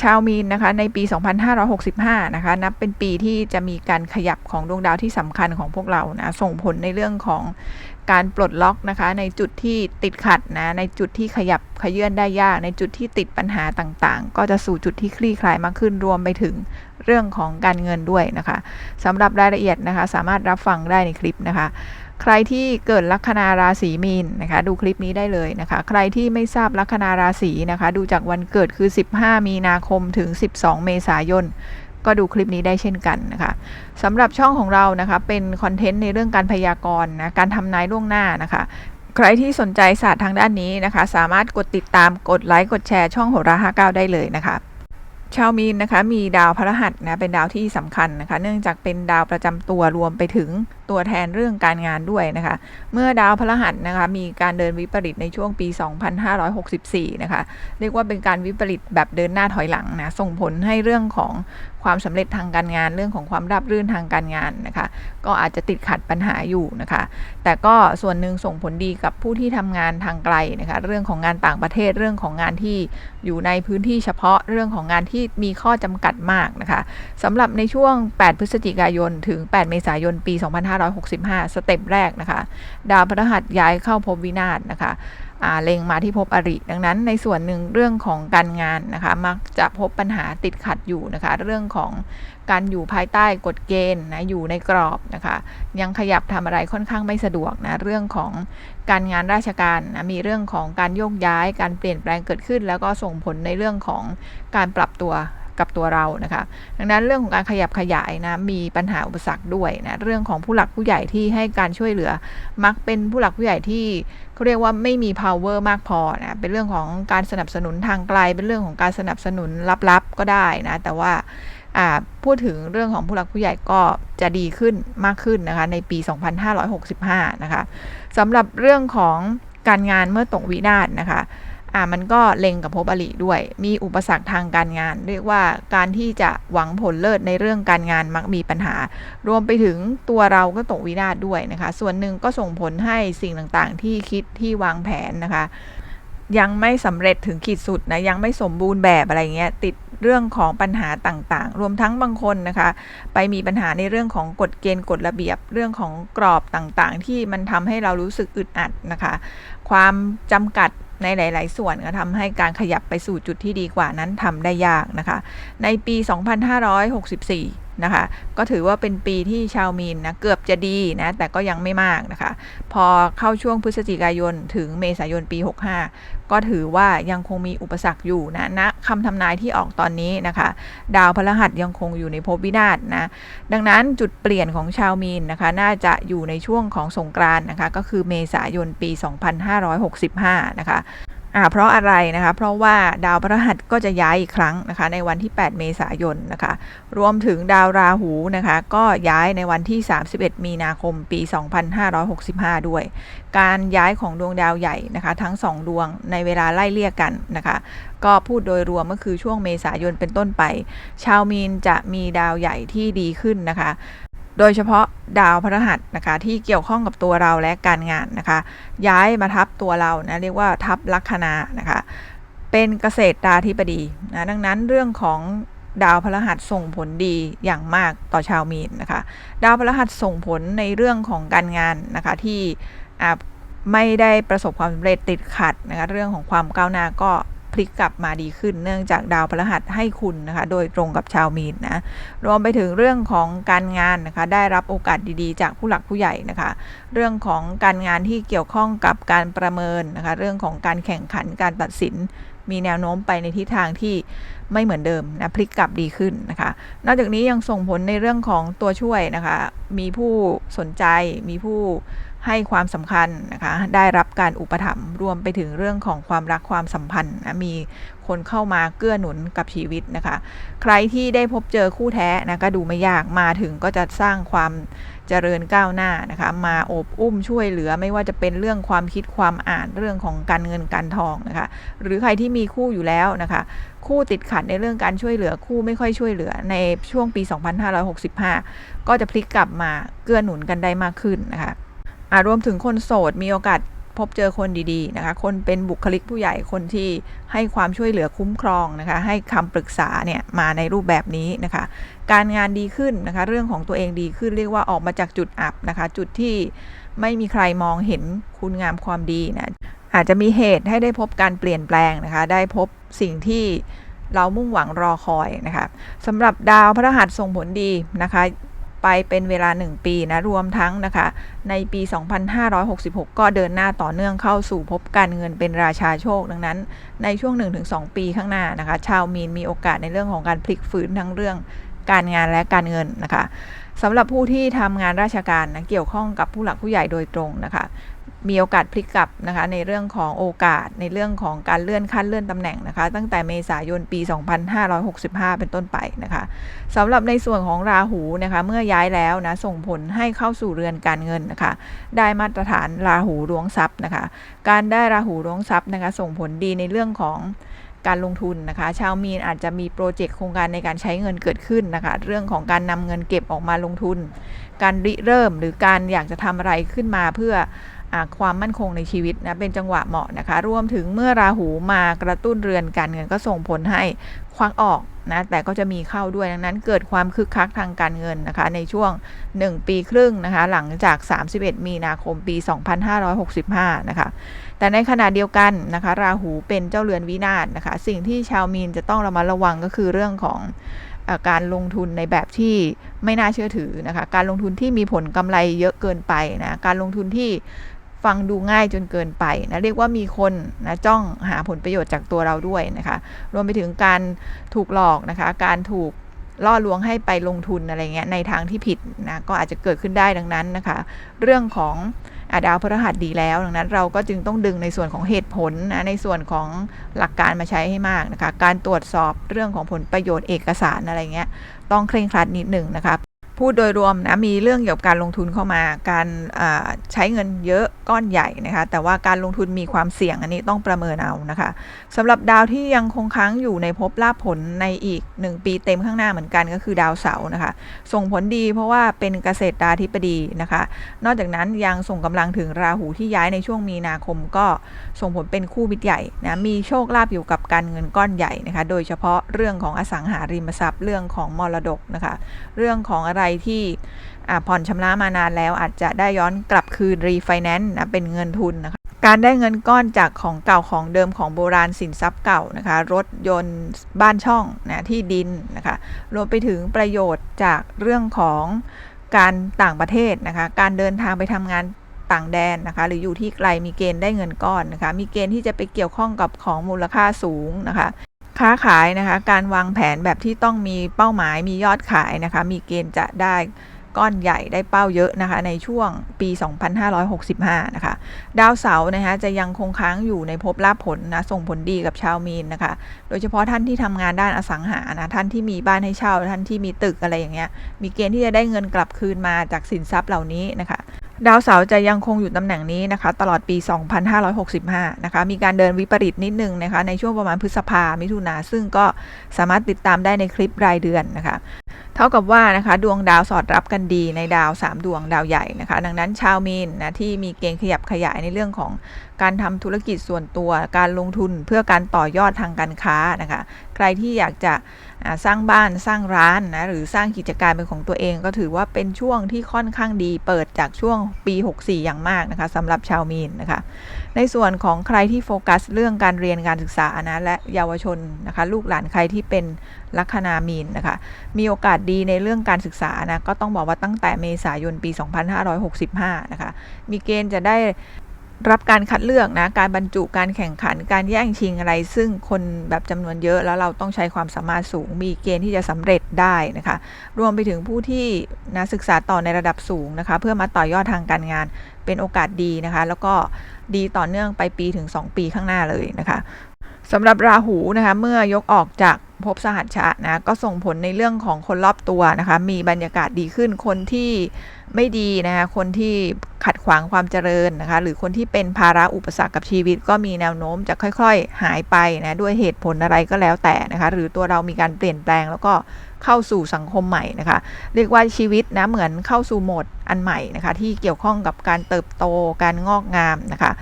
ชาวมีนนะคะในปี 2565 นะคะนับเป็นปีที่จะมีการขยับของดวงดาวที่สำคัญของพวกเรานะส่งผลในเรื่องของการปลดล็อกนะคะ ในจุดที่ติดขัดนะในจุดที่ขยับขยื่นได้ยาก ในจุดที่ติดปัญหาต่างๆ ก็จะสู่จุดที่คลี่คลายมากขึ้นรวมไปถึงเรื่องของการเงินด้วยนะคะสำหรับรายละเอียดนะคะ สามารถรับฟังได้ในคลิปนะคะ ใครที่เกิดลัคนาราศีมีนนะคะ ดูคลิปนี้ได้เลยนะคะ ใครที่ไม่ทราบลัคนาราศีนะคะ ดูจากวันเกิดคือ 15 มีนาคมถึง 12 เมษายนก็ดูคลิปนี้ได้เช่นกันนะคะสำหรับช่องของเรานะคะ เป็นคอนเทนต์ในเรื่องการพยากรณ์นะการทำนายล่วงหน้านะคะ ใครที่สนใจศาสตร์ทางด้านนี้นะคะ สามารถกดติดตามกดไลค์กดแชร์ช่องโหราห้าเก้าได้เลยนะคะชาวมีนนะคะมีดาวพฤหัสนะเป็นดาวที่สำคัญนะคะ เนื่องจากเป็นดาวประจำตัวรวมไปถึง ตัวแทนเรื่องการงานด้วยนะคะ เมื่อดาวพฤหัสนะคะมีการเดินวิปริตในช่วงปี 2564 นะคะ เรียกว่าเป็นการวิปริตแบบเดินหน้าถอยหลังนะส่งผลให้เรื่องของความสำเร็จทางการงานเรื่องของความราบรื่นทางการงานนะคะ ก็อาจจะติดขัดปัญหาอยู่นะคะ แต่ก็ส่วนหนึ่งส่งผลดีกับผู้ที่ทำงานทางไกลนะคะ เรื่องของงานต่างประเทศเรื่องของงานที่อยู่ในพื้นที่เฉพาะเรื่องของงานที่มีข้อจำกัดมากนะคะสำหรับในช่วง 8 พฤศจิกายน ถึง 8 เมษายน ปี2565 สเต็ปแรกนะคะ ดาวพฤหัสย้ายเข้าภพวินาศนะคะเล็งมาที่ภพอริ ดังนั้นในส่วนหนึ่งเรื่องของการงานนะคะ มักจะพบปัญหาติดขัดอยู่นะคะ เรื่องของการอยู่ภายใต้กฎเกณฑ์นะอยู่ในกรอบนะคะ ยังขยับทำอะไรค่อนข้างไม่สะดวกนะเรื่องของการงานราชการนะมีเรื่องของการโยกย้าย การเปลี่ยนแปลงเกิดขึ้น แล้วก็ส่งผลในเรื่องของการปรับตัว กับตัวเรานะคะดังนั้นเรื่องของการขยับขยายนะมีปัญหาอุปสรรคด้วยนะเรื่องของผู้หลักผู้ใหญ่ที่ให้การช่วยเหลือ มักเป็นผู้หลักผู้ใหญ่ที่เขาเรียกว่าไม่มี power มากพอนะเป็นเรื่องของการสนับสนุนทางไกล เป็นเรื่องของการสนับสนุนลับๆก็ได้นะแต่ว่าพูดถึงเรื่องของผู้หลักผู้ใหญ่ก็จะดีขึ้นมากขึ้นนะคะในปี 2565 นะคะสำหรับเรื่องของการงานเมื่อตกวินาศนะคะ อ่ามันก็เล็งกับภพอริด้วย มีอุปสรรคทางการงาน เรียกว่าการที่จะหวังผลเลิศในเรื่องการงานมักมีปัญหา รวมไปถึงตัวเราก็ตกวินาศด้วยนะคะ ส่วนหนึ่งก็ส่งผลให้สิ่งต่างๆ ที่คิดที่วางแผนนะคะ ยังไม่สำเร็จถึงขีดสุดนะยังไม่สมบูรณ์แบบอะไรเงี้ยติดเรื่องของปัญหาต่างๆ รวมทั้งบางคนนะคะ ไปมีปัญหาในเรื่องของกฎเกณฑ์กฎระเบียบเรื่องของกรอบต่างๆ ที่มันทำให้เรารู้สึกอึดอัดนะคะ ความจำกัด ในหลาย ๆ ส่วนก็ทำให้การขยับไปสู่จุดที่ดีกว่านั้นทำได้ยากนะคะ ในปี 2564นะคะ ก็ถือว่าเป็นปีที่ชาวมีนนะเกือบจะดีนะ แต่ก็ยังไม่มากนะคะ พอเข้าช่วงพฤศจิกายนถึงเมษายนปี 65 ก็ถือว่ายังคงมีอุปสรรคอยู่นะนะคำทำนายที่ออกตอนนี้นะคะ ดาวพฤหัสยังคงอยู่ในภพวินาศนะ ดังนั้นจุดเปลี่ยนของชาวมีนนะคะ น่าจะอยู่ในช่วงของสงกรานนะคะ ก็คือเมษายนปี 2565 นะคะ อ่าเพราะอะไรนะคะ เพราะว่าดาวพฤหัสก็จะย้ายอีกครั้งนะคะ ในวันที่ 8 เมษายนนะคะ รวมถึงดาวราหูนะคะ ก็ย้ายในวันที่ 31 มีนาคมปี 2565 ด้วย การย้ายของดวงดาวใหญ่นะคะ ทั้ง 2 ดวงในเวลาไล่เลี่ยกันนะคะ ก็พูดโดยรวมก็คือช่วงเมษายนเป็นต้นไป ชาวมีนจะมีดาวใหญ่ที่ดีขึ้นนะคะ โดยเฉพาะดาวพฤหัสนะคะที่เกี่ยวข้องกับตัวเราและการงานนะคะ ย้ายมาทับตัวเรานะเรียกว่าทับลัคนานะคะ เป็นเกษตรตาธิบดีนะดังนั้นเรื่องของดาวพฤหัสส่งผลดีอย่างมากต่อชาวมีนนะคะ ดาวพฤหัสส่งผลในเรื่องของการงานนะคะที่ไม่ได้ประสบความสำเร็จติดขัดนะคะเรื่องของความก้าวหน้าก็ พลิกกลับมาดีขึ้น เนื่องจากดาวพฤหัสให้คุณนะคะ โดยตรงกับชาวมีนนะ รวมไปถึงเรื่องของการงานนะคะ ได้รับโอกาสดีๆ จากผู้หลักผู้ใหญ่นะคะ เรื่องของการงานที่เกี่ยวข้องกับการประเมินนะคะ เรื่องของการแข่งขันการตัดสินมีแนวโน้มไปในทิศทางที่ไม่เหมือนเดิมนะพลิกกลับดีขึ้นนะคะ นอกจากนี้ยังส่งผลในเรื่องของตัวช่วยนะคะ มีผู้สนใจมีผู้ ให้ความสำคัญนะคะได้รับการอุปถัมภ์รวมไปถึงเรื่องของความรักความสัมพันธ์นะมีคนเข้ามาเกื้อหนุนกับชีวิตนะคะ ใครที่ได้พบเจอคู่แท้นะก็ดูไม่ยากมาถึงก็จะสร้างความเจริญก้าวหน้านะคะ มาโอบอุ้มช่วยเหลือไม่ว่าจะเป็นเรื่องความคิดความอ่านเรื่องของการเงินการทองนะคะ หรือใครที่มีคู่อยู่แล้วนะคะ คู่ติดขัดในเรื่องการช่วยเหลือคู่ไม่ค่อยช่วยเหลือในช่วงปี 2565 ก็จะพลิกกลับมาเกื้อหนุนกันได้มากขึ้นนะคะ รวมถึงคนโสดมีโอกาสพบเจอคนดีๆนะคะ คนเป็นบุคลิกผู้ใหญ่คนที่ให้ความช่วยเหลือคุ้มครองนะคะ ให้คำปรึกษาเนี่ยมาในรูปแบบนี้นะคะ การงานดีขึ้นนะคะ เรื่องของตัวเองดีขึ้นเรียกว่าออกมาจากจุดอับนะคะ จุดที่ไม่มีใครมองเห็นคุณงามความดีนะอาจจะมีเหตุให้ได้พบการเปลี่ยนแปลงนะคะ ได้พบสิ่งที่เรามุ่งหวังรอคอยนะคะสำหรับดาวพฤหัสส่งผลดีนะคะ ไปเป็นเวลา 1 ปีนะรวมทั้งนะคะ ในปี 2566 ก็เดินหน้าต่อเนื่องเข้าสู่พบการเงินเป็นราชาโชคดังนั้น ในช่วง 1-2 ปีข้างหน้านะคะ ชาวมีนมีโอกาสในเรื่องของการพลิกฟื้นทั้งเรื่องการงานและการเงินนะคะ สำหรับผู้ที่ทำงานราชการนะเกี่ยวข้องกับผู้หลักผู้ใหญ่โดยตรงนะคะมีโอกาสพลิกกลับนะคะในเรื่องของโอกาสในเรื่องของการเลื่อนขั้นเลื่อนตำแหน่งนะคะ ตั้งแต่เมษายนปี 2565 เป็นต้นไปนะคะสำหรับในส่วนของราหูนะคะเมื่อย้ายแล้วนะส่งผลให้เข้าสู่เรือนการเงินนะคะได้มาตรฐานราหูรวงทรัพย์นะคะการได้ราหูรวงทรัพย์นะคะส่งผลดีในเรื่องของ การลงทุนนะคะ ชาวมีนอาจจะมีโปรเจกต์โครงการในการใช้เงินเกิดขึ้นนะคะ เรื่องของการนำเงินเก็บออกมาลงทุน การริเริ่มหรือการอยากจะทำอะไรขึ้นมาเพื่อ ความมั่นคงในชีวิตนะเป็นจังหวะเหมาะนะคะ รวมถึงเมื่อราหูมากระตุ้นเรือนการเงินก็ส่งผลให้ควักออกนะแต่ก็จะมีเข้าด้วยดังนั้นเกิดความคึกคักทางการเงินนะคะในช่วง 1 ปีครึ่งนะคะหลังจาก 31 มีนาคมปี 2565 นะคะแต่ในขณะเดียวกันนะคะราหูเป็นเจ้าเรือนวินาศนะคะสิ่งที่ชาวมีนจะต้องระมัดระวังก็คือเรื่องของการลงทุนในแบบที่ไม่น่าเชื่อถือนะคะการลงทุนที่มีผลกำไรเยอะเกินไปนะการลงทุนที่ ฟังดูง่ายจนเกินไปนะเรียกว่ามีคนนะจ้องหาผลประโยชน์จากตัวเราด้วยนะคะรวมไปถึงการถูกหลอกนะคะ การถูกล่อลวงให้ไปลงทุนอะไรเงี้ยในทางที่ผิดนะก็อาจจะเกิดขึ้นได้ดังนั้นนะคะ เรื่องของอาดาวพฤหัสดีแล้ว ดังนั้นเราก็จึงต้องดึงในส่วนของเหตุผลนะในส่วนของหลักการมาใช้ให้มากนะคะ การตรวจสอบเรื่องของผลประโยชน์เอกสารอะไรเงี้ยต้องเคร่งครัดนิดหนึ่งนะคะ พูดโดยรวมนะมีเรื่องเกี่ยวกับการลงทุนเข้ามา การใช้เงินเยอะก้อนใหญ่นะคะแต่ว่าการลงทุนมีความเสี่ยงอันนี้ต้องประเมินเอานะคะสำหรับดาวที่ยังคงค้างอยู่ในภพลาภผลในอีก 1 ปีเต็มข้างหน้าเหมือนกันก็คือดาวเสาร์นะคะ ส่งผลดีเพราะว่าเป็นเกษตรดาธิปดีนะคะ นอกจากนั้นยังส่งกำลังถึงราหูที่ย้ายในช่วงมีนาคมก็ส่งผลเป็นคู่มิตรใหญ่นะมีโชคลาภอยู่กับการเงินก้อนใหญ่นะคะโดยเฉพาะเรื่องของอสังหาริมทรัพย์เรื่องของมรดกนะคะเรื่องของอะไรที่ผ่อนชำระมานานแล้วอาจจะได้ย้อนกลับคืนรีไฟแนนซ์นะเป็นเงินทุนนะคะการได้เงินก้อนจากของเก่าของเดิมของโบราณสินทรัพย์เก่านะคะรถยนต์บ้านช่องนะที่ดินนะคะรวมไปถึงประโยชน์จากเรื่องของการต่างประเทศนะคะการเดินทางไปทำงานต่างแดนนะคะหรืออยู่ที่ไกลมีเกณฑ์ได้เงินก้อนนะคะมีเกณฑ์ที่จะไปเกี่ยวข้องกับของมูลค่าสูงนะคะ ค้าขายนะคะการวางแผนแบบที่ต้องมีเป้าหมายมียอดขายนะคะ มีเกณฑ์จะได้ก้อนใหญ่ได้เป้าเยอะนะคะ ในช่วงปี 2565 นะคะ ดาวเสาร์นะคะจะยังคงค้างอยู่ในภพลาภผลนะส่งผลดีกับชาวมีนนะคะ โดยเฉพาะท่านที่ทำงานด้านอสังหานะท่านที่มีบ้านให้เช่าท่านที่มีตึกอะไรอย่างเงี้ยมีเกณฑ์ที่จะได้เงินกลับคืนมาจากสินทรัพย์เหล่านี้นะคะ ดาวเสาร์จะยังคงอยู่ตำแหน่งนี้นะคะ ตลอดปี 2565 นะคะ มีการเดินวิปริตนิดนึงนะคะ ในช่วงประมาณพฤษภามิถุนาซึ่งก็สามารถติดตามได้ในคลิปรายเดือนนะคะ เท่ากับว่านะคะ ดวงดาวสอดรับกันดีในดาว 3 ดวงดาวใหญ่นะคะ ดังนั้นชาวมีนนะที่มีเกณฑ์ขยับขยายในเรื่องของการทำธุรกิจส่วนตัว การลงทุนเพื่อการต่อยอดทางการค้านะคะ ใครที่อยากจะ สร้างบ้านสร้างร้านนะหรือสร้างกิจการเป็นของตัวเอง ก็ถือว่าเป็นช่วงที่ค่อนข้างดี เปิดจากช่วงปี 64 อย่างมากนะคะสำหรับชาวมีนนะคะ ในส่วนของใครที่โฟกัสเรื่องการเรียนการศึกษานะและเยาวชนนะคะลูกหลานใครที่เป็นลัคนามีนนะคะมีโอกาสดีในเรื่องการศึกษานะก็ต้องบอกว่าตั้งแต่เมษายนปี 2565 นะคะมีเกณฑ์จะได้ รับการคัดเลือกนะ การบรรจุการแข่งขันการแย่งชิงอะไร ซึ่งคนแบบจำนวนเยอะแล้วเราต้องใช้ความสามารถสูง มีเกณฑ์ที่จะสำเร็จได้นะคะ รวมไปถึงผู้ที่นะศึกษาต่อในระดับสูงนะคะ เพื่อมาต่อยอดทางการงานเป็นโอกาสดีนะคะ แล้วก็ดีต่อเนื่องไปปีถึง 2 ปีข้างหน้าเลยนะคะ สำหรับราหูนะคะเมื่อยกออกจากภพสหัชชะนะก็ส่งผลในเรื่องของคนรอบตัวนะคะมีบรรยากาศดีขึ้นคนที่ไม่ดีนะคะคนที่ขัดขวางความเจริญนะคะหรือคนที่เป็นภาระอุปสรรคกับชีวิต ก็มีแนวโน้มจะค่อยๆ หายไปนะด้วยเหตุผลอะไรก็แล้วแต่นะคะหรือตัวเรามีการเปลี่ยนแปลงแล้วก็เข้าสู่สังคมใหม่นะคะเรียกว่าชีวิตนะเหมือนเข้าสู่โหมดอันใหม่นะคะที่เกี่ยวข้องกับการเติบโตการงอกงามนะคะ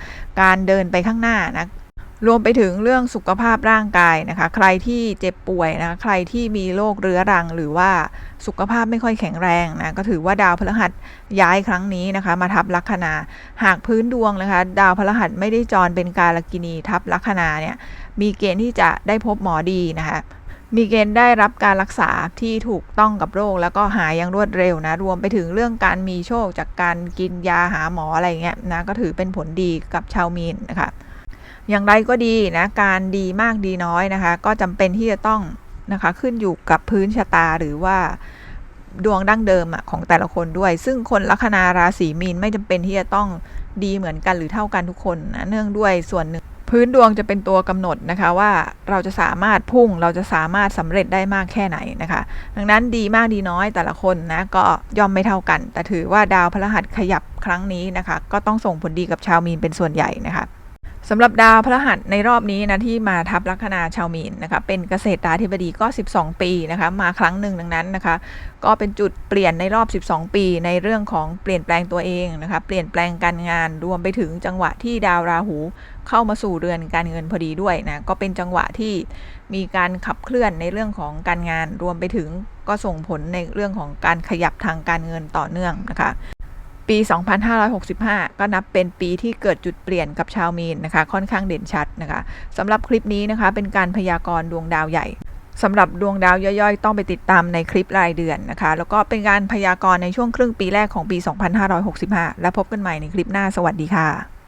การเดินไปข้างหน้านะ รวมไปถึงเรื่องสุขภาพร่างกายนะคะ ใครที่เจ็บป่วยนะคะ ใครที่มีโรคเรื้อรัง หรือว่าสุขภาพไม่ค่อยแข็งแรงนะ ก็ถือว่าดาวพฤหัสย้ายครั้งนี้นะคะ มาทับลัคนา หากพื้นดวงนะคะ ดาวพฤหัสไม่ได้จรเป็นกาลกินีทับลัคนาเนี่ย มีเกณฑ์ที่จะได้พบหมอดีนะคะมีเกณฑ์ได้รับการรักษาที่ถูกต้องกับโรค แล้วก็หายอย่างรวดเร็วนะ รวมไปถึงเรื่องการมีโชคจากการกินยาหาหมออะไรเงี้ยนะ ก็ถือเป็นผลดีกับชาวมีนนะคะ อย่างไรก็ดีนะการดีมากดีน้อยนะคะ ก็จำเป็นที่จะต้องนะคะขึ้นอยู่กับพื้นชะตาหรือว่าดวงดั้งเดิมอะของแต่ละคนด้วย ซึ่งคนลัคนาราศีมีนไม่จำเป็นที่จะต้องดีเหมือนกันหรือเท่ากันทุกคนนะเนื่องด้วยส่วนหนึ่ง พื้นดวงจะเป็นตัวกำหนดนะคะว่าเราจะสามารถพุ่งเราจะสามารถสำเร็จได้มากแค่ไหนนะคะ ดังนั้นดีมากดีน้อยแต่ละคนนะก็ย่อมไม่เท่ากัน แต่ถือว่าดาวพฤหัสขยับครั้งนี้นะคะ ก็ต้องส่งผลดีกับชาวมีนเป็นส่วนใหญ่นะคะ สำหรับดาวพฤหัสในรอบนี้นะที่มาทับลัคนาชาวมีนนะคะเป็นเกษตราธิบดีก็ 12 ปีนะคะมาครั้งหนึ่งดังนั้นนะคะก็เป็นจุดเปลี่ยนในรอบ 12 ปีในเรื่องของเปลี่ยนแปลงตัวเองนะคะเปลี่ยนแปลงการงานรวมไปถึงจังหวะที่ดาวราหูเข้ามาสู่เรือนการเงินพอดีด้วยนะก็เป็นจังหวะที่มีการขับเคลื่อนในเรื่องของการงาน รวมไปถึงก็ส่งผลในเรื่องของการขยับทางการเงินต่อเนื่องนะคะ ปี 2565 ก็นับเป็นปีที่เกิดจุดเปลี่ยนกับชาวมีนนะคะ ค่อนข้างเด่นชัดนะคะสำหรับคลิปนี้นะคะ เป็นการพยากรณ์ดวงดาวใหญ่สำหรับดวงดาวย่อยๆ ต้องไปติดตามในคลิปรายเดือนนะคะ แล้วก็เป็นการพยากรณ์ในช่วงครึ่งปีแรกของปี 2565 และพบกันใหม่ในคลิปหน้าสวัสดีค่ะ